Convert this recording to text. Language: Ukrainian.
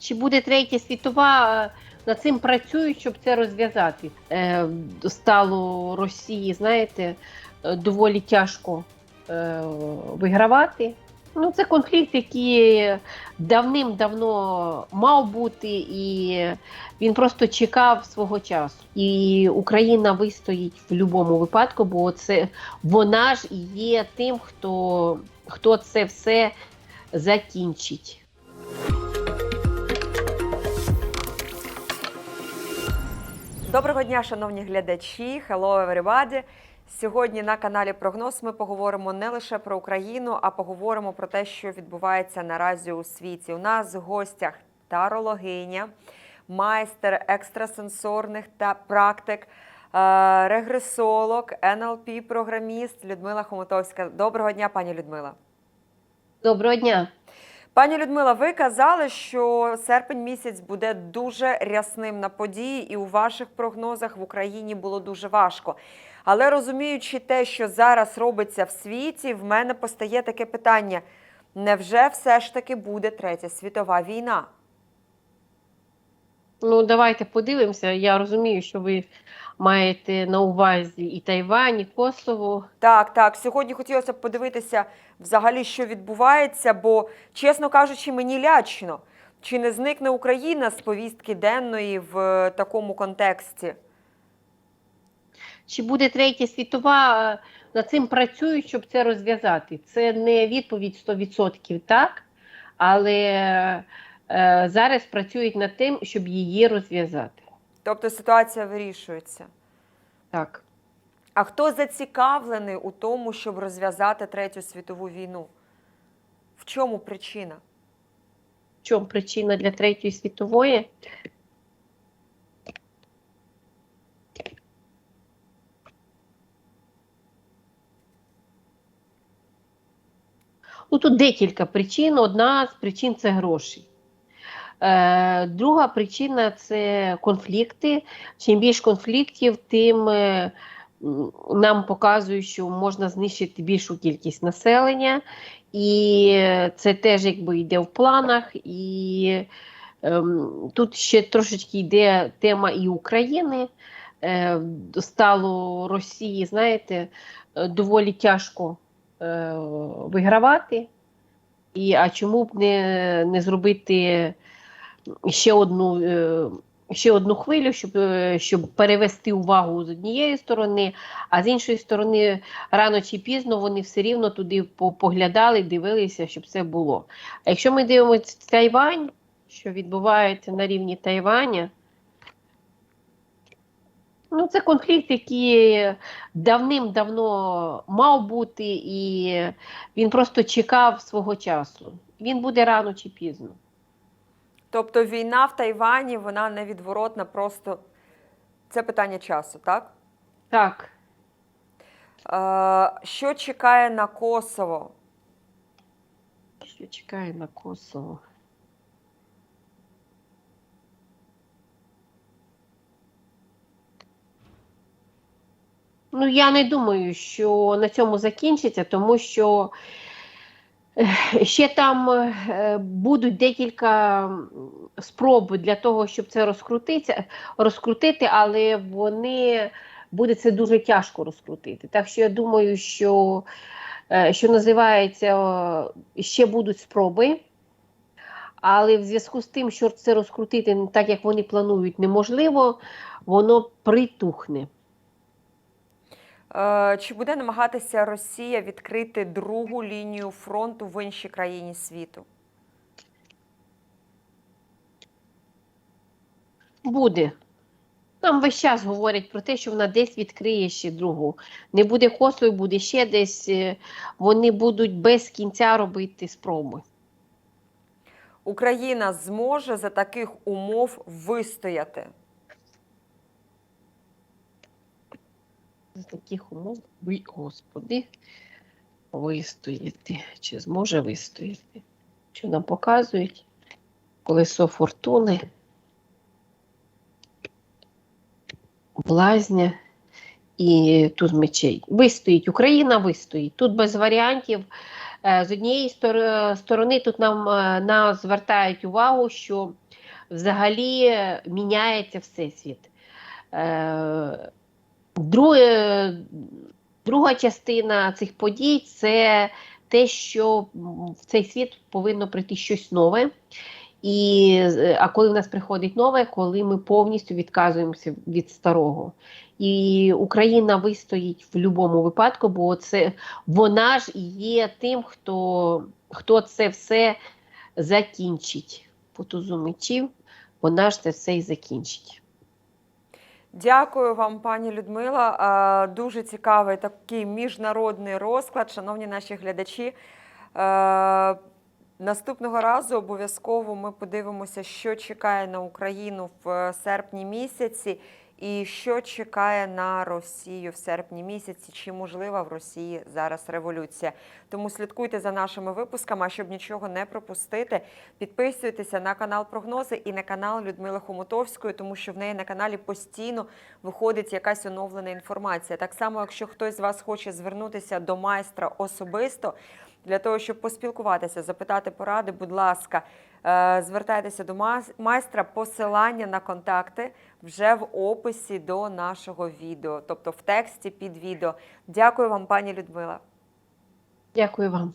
Чи буде третя світова? е, Над цим працюють, щоб це розв'язати. Е, стало Росії, знаєте, е, доволі тяжко вигравати. Ну, це конфлікт, який давним-давно мав бути, і він просто чекав свого часу. І Україна вистоїть в будь-якому випадку, бо це вона ж є тим, хто, хто це все закінчить. Доброго дня, шановні глядачі. Hello everybody! Сьогодні на каналі Прогноз ми поговоримо не лише про Україну, а поговоримо про те, що відбувається наразі у світі. У нас в гостях тарологиня, майстер екстрасенсорних та практик, е, регресолог, НЛП, програміст Людмила Хомутовська. Доброго дня, пані Людмила. Доброго дня. Пані Людмила, ви казали, що серпень місяць буде дуже рясним на події, і у ваших прогнозах в Україні було дуже важко. Але розуміючи те, що зараз робиться в світі, в мене постає таке питання: невже все ж таки буде третя світова війна? Ну, давайте подивимося. Я розумію, що ви маєте на увазі і Тайвань, і Косово. Так, так. Сьогодні хотілося б подивитися взагалі, що відбувається, бо, чесно кажучи, мені лячно. Чи не зникне Україна з повістки денної в е, такому контексті? Чи буде третя світова? Над цим працюють, щоб це розв'язати. Це не відповідь 100%, так? Але е, зараз працюють над тим, щоб її розв'язати. Тобто ситуація вирішується. Так. А хто зацікавлений у тому, щоб розв'язати третю світову війну? В чому причина? В чому причина для третьої світової? Ну, тут декілька причин. Одна з причин це гроші. Е, друга причина це конфлікти. Чим більше конфліктів, тим е, нам показують, що можна знищити більшу кількість населення. І це теж якби йде в планах. І ем, тут ще трошечки йде тема і України. Е, стало Росії, знаєте, доволі тяжко вигравати. І, а чому б не, не зробити ще одну, е, ще одну хвилю, щоб, е, щоб перевести увагу з однієї сторони, а з іншої сторони, рано чи пізно вони все рівно туди поглядали, дивилися, щоб це було. А якщо ми дивимося Тайвань, що відбувається на рівні Тайваня, ну це конфлікт, який давним-давно мав бути, і він просто чекав свого часу. Він буде рано чи пізно. Тобто війна в Тайвані, вона невідворотна, просто це питання часу, так? Так. Е, що чекає на Косово? Що чекає на Косово? Ну, я не думаю, що на цьому закінчиться, тому що ще там е, будуть декілька спроб для того, щоб це розкрутитися, розкрутити, але вони буде це дуже тяжко розкрутити. Так що я думаю, що, е, що називається, ще будуть спроби. Але в зв'язку з тим, що це розкрутити так, як вони планують, неможливо, воно притухне. Е, чи буде намагатися Росія відкрити другу лінію фронту в іншій країні світу? Буде. Там весь час говорять про те, що вона десь відкриє ще другу. Не буде Косово, буде ще десь. е, Вони будуть без кінця робити спроби. Україна зможе за таких умов вистояти? За таких умов, ви, Господи, вистояти. Чи зможе вистояти? Що нам показують? Колесо фортуни, блазня і туз мечей. Вистоїть, Україна вистоїть. Тут без варіантів. Е, З однієї сторони, тут нам е, нас звертають увагу, що взагалі е, міняється всесвіт. Друге, друга частина цих подій це те, що в цей світ повинно прийти щось нове. І, е, а коли в нас приходить нове, коли ми повністю відказуємося від старого. І Україна вистоїть в будь-якому випадку, бо це вона ж є тим, хто, хто це все закінчить. По тузу мечів, вона ж це все і закінчить. Дякую вам, пані Людмила. Е, Дуже цікавий такий міжнародний розклад, шановні наші глядачі. Е, Наступного разу обов'язково ми подивимося, що чекає на Україну в серпні місяці, і що чекає на Росію в серпні місяці. Чи можлива в Росії зараз революція? Тому слідкуйте за нашими випусками. А щоб нічого не пропустити, підписуйтеся на канал Прогнози і на канал Людмили Хомутовської, тому що в неї на каналі постійно виходить якась оновлена інформація. Так само, якщо хтось з вас хоче звернутися до майстра особисто для того, щоб поспілкуватися, запитати поради, будь ласка, е, звертайтеся до майстра. Посилання на контакти вже в описі до нашого відео, тобто в тексті під відео. Дякую вам, пані Людмила. Дякую вам.